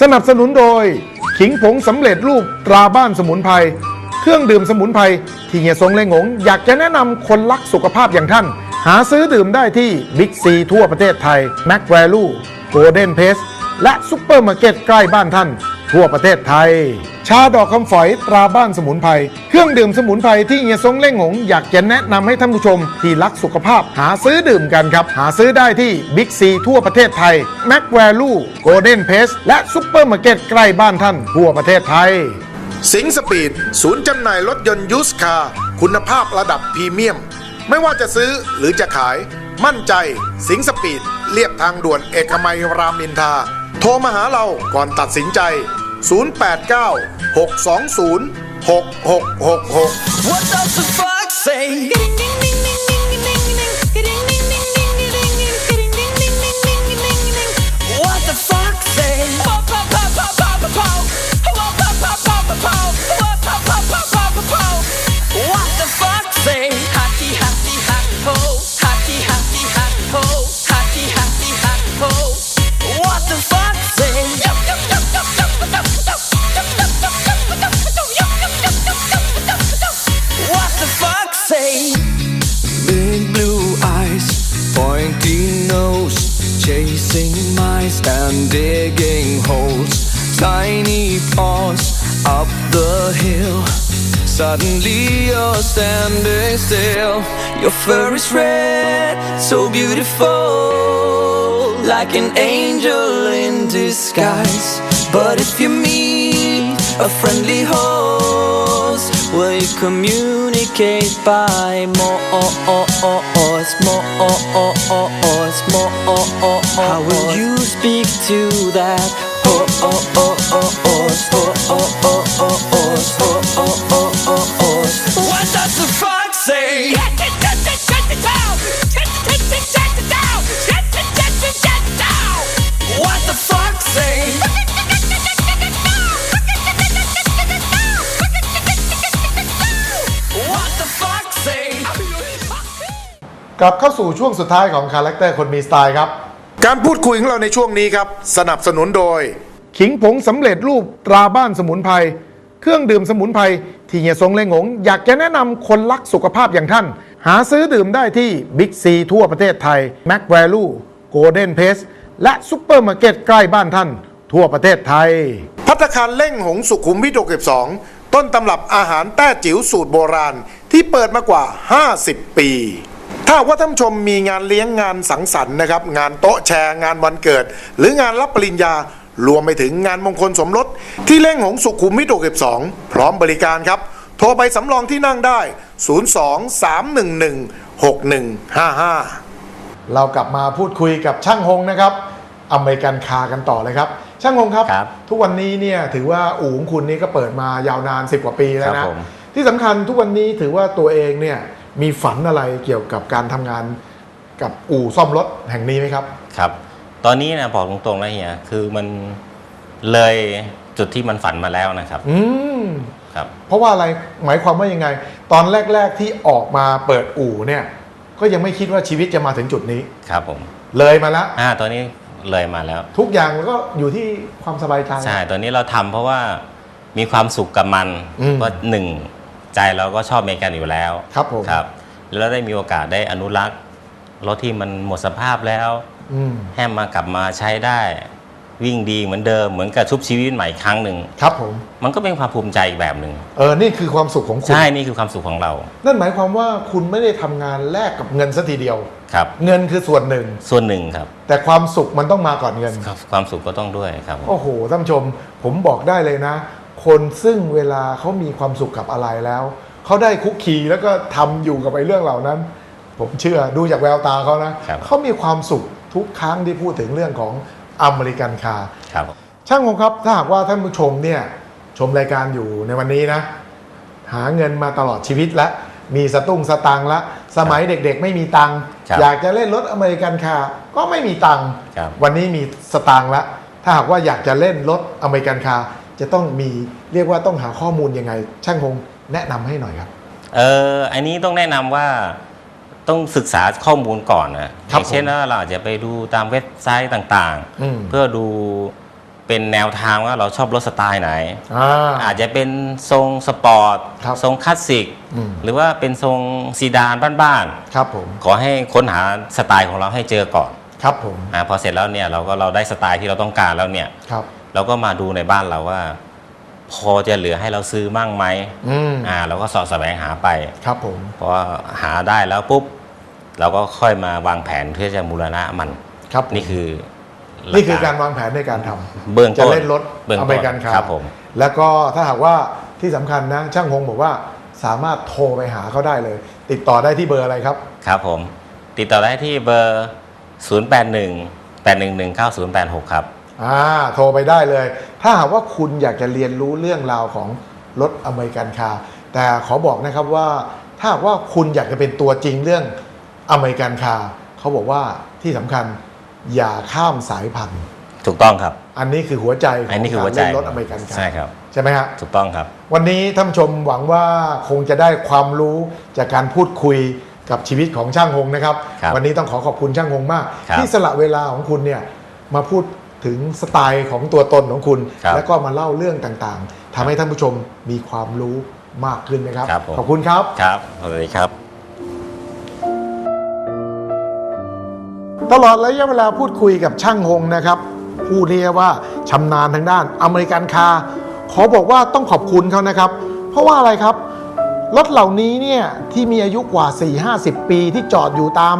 สนับสนุนโดย ขิงผงสำเร็จรูปตราบ้านสมุนไพรเครื่องดื่มสมุนไพรที่เฮียทรงเลงงอยากจะแนะนำคนรักสุขภาพอย่างท่าน หาซื้อดื่มได้ที่บิ๊กซีทั่วประเทศไทยแม็กแวลูโกลเด้นเพสและซุปเปอร์มาร์เก็ตใกล้บ้านท่าน ทั่วประเทศไทย ชาดอกคำฝอยตราบ้านสมุนไพร เครื่องดื่มสมุนไพรที่เฮียทรงเล่งหง อยากจะแนะนำให้ท่านผู้ชมที่รักสุขภาพหาซื้อดื่มกันครับ หาซื้อได้ที่บิ๊กซีทั่วประเทศไทยแม็กแวลูโกลเด้นเพสและซุปเปอร์มาร์เก็ตใกล้บ้านท่าน ทั่วประเทศไทย สิงสปีด ศูนย์จำหน่ายรถยนต์ยูสคาร์คุณภาพระดับพรีเมียม ไม่ว่าจะซื้อหรือจะขาย มั่นใจ สิงสปีดเรียบทางด่วนเอกมัยรามอินทราโทรมาหาเราก่อนตัดสินใจ 089 620 6666 What does the fuck say? Chasing mice and digging holes. Tiny paws up the hill. Suddenly you're standing still. Your fur is red, so beautiful, like an angel in disguise. But if you meet a friendly host, will you communicate by more? More? กลับเข้าสู่ช่วงสุดท้ายของคาแรคเตอร์คนมีสไตล์ครับ การพูดคุยของเราในช่วงนี้ครับ สนับสนุนโดย ขิงผงสำเร็จรูปตราบ้านสมุนไพรเครื่องดื่มสมุนไพรที่เฮียทรงเลงหง อยากจะแนะนำคนรักสุขภาพอย่างท่าน หาซื้อดื่มได้ที่บิ๊กซีทั่วประเทศไทยแม็กแวลูโกลเด้นเพสและซุปเปอร์มาร์เก็ตใกล้บ้านท่าน ทั่วประเทศไทย พัตตาคารเล่งหงสุขุมวิท62ต้นตำรับอาหารแต้จิ๋วสูตรโบราณที่เปิดมากว่า 50 ปี ถ้าหากว่าท่านผู้ชมมีงานเลี้ยงงานสังสรรค์นะครับ งานโต๊ะแชร์งานวันเกิด หรืองานรับปริญญารวมไปถึงงานมงคลสมรส ที่เล่งหงสุขุมวิท62 พร้อมบริการครับ โทรไปสำรองที่นั่งได้ 02 311 6155 เรากลับมาพูดคุยกับช่างฮงนะครับ อเมริกันคาร์กันต่อเลยครับ ช่างฮงครับครับทุกวันนี้เนี่ยถือว่าอู่ของคุณนี่ก็เปิดมายาวนาน 10 กว่าปีแล้วครันะบผมที่สำคัญทุกวันนี้ถือว่าตัวเองเนี่ย มีฝันอะไรเกี่ยวกับการทำงานกับอู่ซ่อมรถแห่งนี้ไหมครับ ครับ ตอนนี้นะบอกตรงๆนะเฮียคือมันเลยจุดที่มันฝันมาแล้วนะครับอืม ครับ เพราะว่าอะไรหมายความว่ายังไง ตอนแรก ๆที่ออกมาเปิดอู่เนี่ย ก็ยังไม่คิดว่าชีวิตจะมาถึงจุดนี้ ครับผมเลยมาแล้ว อ่าตอนนี้เลยมาแล้ว ทุกอย่างก็อยู่ที่ความสบายใจ ใช่ตอนนี้เราทำเพราะว่ามีความสุขกับมันอืมเพราะหนึ่ง ใจเราก็ชอบอเมริกันอยู่แล้วครับผมครับ แล้วได้มีโอกาสได้อนุรักษ์รถที่มันหมดสภาพแล้วอืมให้มากลับมาใช้ได้ วิ่งดีเหมือนเดิมเหมือนกับชุบชีวิตใหม่อีกครั้งหนึ่งครับผมมันก็เป็นความภูมิใจอีกแบบหนึ่งเออนี่คือความสุขของคุณใช่นี่คือความสุขของเรา นั่นหมายความว่าคุณไม่ได้ทำงานแลกกับเงินสัทีเดียวครับ เงินคือส่วนหนึ่งส่วนหนึ่งครับ แต่ความสุขมันต้องมาก่อนเงินครับความสุขก็ต้องด้วยครับผมโอ้โหท่านผู้ชม ผมบอกได้เลยนะ คนซึ่งเวลาเขามีความสุขกับอะไรแล้ว เขาได้คุกคีแล้วก็ทำอยู่กับไอ้เรื่องเหล่านั้น ผมเชื่อดูจากแววตาเขานะครับเขามีความสุขทุกครั้งที่พูดถึงเรื่องของอเมริกันคาร์ครับ ช่างคงครับถ้าหากว่าท่านผู้ชมเนี่ยชมรายการอยู่ในวันนี้นะ หาเงินมาตลอดชีวิตแล้วมีสตุ้งสตังค์ละ สมัยเด็กๆ ไม่มีตังค์ครับอยากจะเล่นรถอเมริกันคาร์ก็ไม่มีตังค์ครับวันนี้มีสตางค์ละ ถ้าหากว่าอยากจะเล่นรถอเมริกันคาร์ จะต้องมีเรียกว่าต้องหาข้อมูลยังไง ช่างคงแนะนำให้หน่อยครับ เอออันนี้ต้องแนะนำว่าต้องศึกษาข้อมูลก่อนนะอครับย่างเช่นผมว่าเราอาจจะไปดูตามเว็บไซต์ต่างอืมๆเพื่อดูเป็นแนวทางว่าเราชอบรถสไตล์ไหนอ่าอาจจะเป็นทรงสปอร์ตครับทรงคลาสสิกอืมหรือว่าเป็นทรงซีดานบ้านครับผมๆขอให้ค้นหาสไตล์ของเราให้เจอก่อน ครับผมอ่าพอเสร็จแล้วเนี่ยเราก็เราได้สไตล์ที่เราต้องการแล้วเนี่ยครับ เราก็มาดูในบ้านเราว่า พอจะเหลือให้เราซื้อมั่งไหมอืมอ่าเราก็เสอบแสวงหาไป ครับผมพอหาได้แล้วปุ๊บ เราก็ค่อยมาวางแผนเพื่อจะมูรณะมัน ครับผมนี่คือหลันี่คือการวางแผนในการทำเบื้องจะต้นเล่นรถเบื้องอต้นเมริกันคาร์ครับผม แล้วก็ถ้าหากว่าที่สำคัญนะช่างฮงบอกว่าสามารถโทรไปหาเขาได้เลย ติดต่อได้ที่เบอร์อะไรครับ ครับผม ติดต่อได้ที่เบอร์ 081 811 9086 ครับ อ่าโทรไปได้เลย ถ้าหากว่าคุณอยากจะเรียนรู้เรื่องราวของรถอเมริกันคาร์แต่ขอบอกนะครับว่าถ้าหากว่าคุณอยากจะเป็นตัวจริงเรื่องอเมริกันคาร์เขาบอกว่าที่สำคัญอย่าข้ามสายพันธุ์ ถูกต้องครับ อันนี้คือหัวใจขอัอนงนี้คือหัวการใจเล่นรถอเมริกันคาร์ใช่ครับ ใช่ไหมฮะ ถูกต้องครับ วันนี้ท่านผู้ชมหวังว่าคงจะได้ความรู้จากการพูดคุยกับชีวิตของช่างฮงนะครับ ครับวันนี้ต้องขอขอบคุณช่างฮงมาก ครับที่สละเวลาของคุณเนี่ยมาพูด ถึงสไตล์ของตัวตนของคุณ ครับแล้วก็มาเล่าเรื่องต่างๆทำให้ท่านผู้ชมมีความรู้มากขึ้นนะครับ ครับผม ขอบคุณครับ ครับสวัสดีครับ ตลอดระยะเวลาพูดคุยกับช่างฮงนะครับ ผู้เรียกว่าชำนาญทางด้านอเมริกันคาร์ขอบอกว่าต้องขอบคุณเขานะครับ เพราะว่าอะไรครับ รถเหล่านี้เนี่ยที่มีอายุกว่า 4-50 ปีที่จอดอยู่ตาม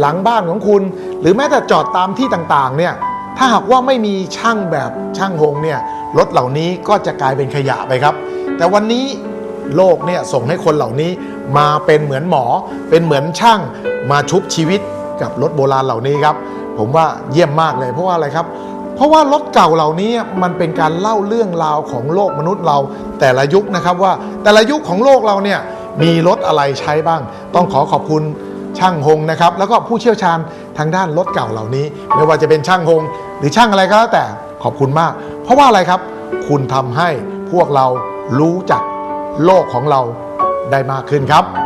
หลังบ้านของคุณ หรือแม้แต่จอดตามที่ต่างๆเนี่ย ถ้าหากว่าไม่มีช่างแบบช่างฮงเนี่ยรถเหล่านี้ก็จะกลายเป็นขยะไปครับ แต่วันนี้โลกเนี่ยส่งให้คนเหล่านี้มาเป็นเหมือนหมอ เป็นเหมือนช่างมาชุบชีวิตกับรถโบราณเหล่านี้ครับ ผมว่าเยี่ยมมากเลยเพราะว่าอะไรครับ เพราะว่ารถเก่าเหล่านี้มันเป็นการเล่าเรื่องราวของโลกมนุษย์เราแต่ละยุคนะครับว่าแต่ละยุคของโลกเราเนี่ยมีรถอะไรใช้บ้าง ต้องขอขอบคุณ ช่างฮงนะครับแล้วก็ผู้เชี่ยวชาญทางด้านรถเก่าเหล่านี้ ไม่ว่าจะเป็นช่างฮงหรือช่างอะไรก็แล้วแต่ขอบคุณมาก เพราะว่าอะไรครับ คุณทำให้พวกเรารู้จักโลกของเราได้มากขึ้นครับ